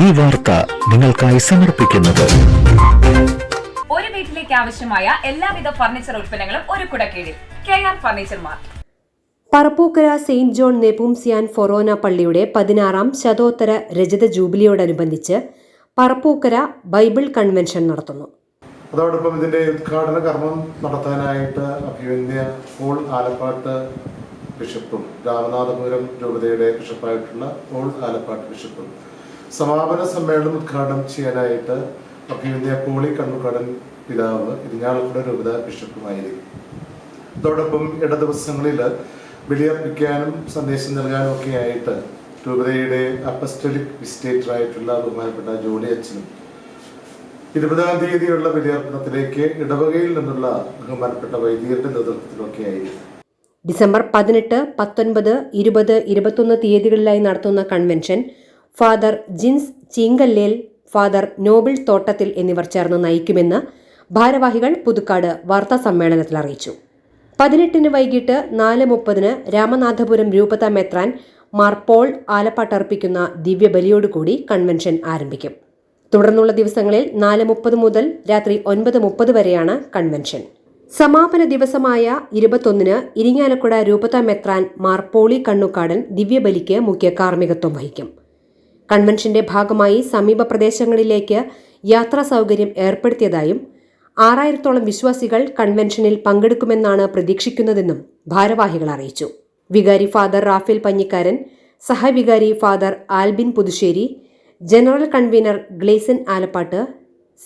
ഈ വാർത്ത നിങ്ങൾക്കായി സമർപ്പിക്കുന്നത്. ഒരു വീട്ടിലേക്ക് ആവശ്യമായ എല്ലാവിധ ഫർണിച്ചർ ഉൽപ്പന്നങ്ങളും ഒരു കുടക്കീഴിൽ. K R furniture mart. Parappukkara saint John Nepomucene ഫൊറോന പള്ളിയുടെ പതിനാറാം ശതോത്തര രജത ജൂബിലിയോടനുബന്ധിച്ച് പറപ്പൂക്കര ബൈബിൾ കൺവെൻഷൻ നടത്തുന്നു. അതോടൊപ്പം ഇതിന്റെ ഉദ്ഘാടന കർമ്മം നടത്താനായിട്ട് അഭിമന്യ പോൾ ആലപ്പാട്ട് ബിഷപ്പും രാമനാഥപുരം രൂപതയുടെ ബിഷപ്പായിട്ടുള്ള പോൾ ആലപ്പാട്ട് ബിഷപ്പും സമാപന സമ്മേളനം ഉദ്ഘാടനം ചെയ്യാനായിട്ട് അഭിമന്യ പോളി കണ്ണുകടൻ പിതാവ് ഇരിഞ്ഞാളക്കുട രൂപത ബിഷപ്പുമായിരിക്കും അതോടൊപ്പം ഇട ദിവസങ്ങളിൽ ബലിയർപ്പിക്കാനും സന്ദേശം നൽകാനും ഒക്കെ ആയിട്ട് രൂപതയുടെ അപ്പസ്റ്റലിക് വിസ്റ്റേറ്റർ ആയിട്ടുള്ള ബഹുമാനപ്പെട്ട ജോളി അച്ഛനും ഇരുപതാം തീയതിയുള്ള ബലിയർപ്പണത്തിലേക്ക് ഇടവകയിൽ നിന്നുള്ള ബഹുമാനപ്പെട്ട വൈദികരുടെ നേതൃത്വത്തിലൊക്കെ ആയിരിക്കും ഡിസംബർ പതിനെട്ട് പത്തൊൻപത് ഇരുപത് ഇരുപത്തൊന്ന് തീയതികളിലായി നടത്തുന്ന convention father Jins Cheenkallel father Noble Thottathil എന്നിവർ ചേർന്ന് നയിക്കുമെന്ന് ഭാരവാഹികൾ പുതുക്കാട് വാർത്താ സമ്മേളനത്തിൽ അറിയിച്ചു. പതിനെട്ടിന് വൈകിട്ട് നാല് മുപ്പതിന് രാമനാഥപുരം രൂപത മെത്രാൻ മാർ പോൾ ആലപ്പാട്ടർപ്പിക്കുന്ന ദിവ്യബലിയോടുകൂടി കൺവെൻഷൻ ആരംഭിക്കും. തുടർന്നുള്ള ദിവസങ്ങളിൽ നാല് മുപ്പത് മുതൽ രാത്രി ഒൻപത് മുപ്പത് വരെയാണ് കൺവെൻഷൻ. സമാപന ദിവസമായ ഇരുപത്തൊന്നിന് ഇരിങ്ങാലക്കുട രൂപത മെത്രാൻ മാർ പോളി കണ്ണുക്കാടൻ ദിവ്യബലിക്ക് മുഖ്യ കാർമ്മികത്വം വഹിക്കും. കൺവെൻഷന്റെ ഭാഗമായി സമീപ പ്രദേശങ്ങളിലേക്ക് യാത്രാ സൗകര്യം ഏർപ്പെടുത്തിയതായും ആറായിരത്തോളം വിശ്വാസികൾ കൺവെൻഷനിൽ പങ്കെടുക്കുമെന്നാണ് പ്രതീക്ഷിക്കുന്നതെന്നും ഭാരവാഹികൾ അറിയിച്ചു. വികാരി father Rafale Panjikkaran സഹവികാരി father Albin Puthussery general convener Glason Alappatt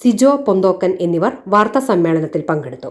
Sijo Ponthokkan എന്നിവർ വാർത്താ സമ്മേളനത്തിൽ പങ്കെടുത്തു.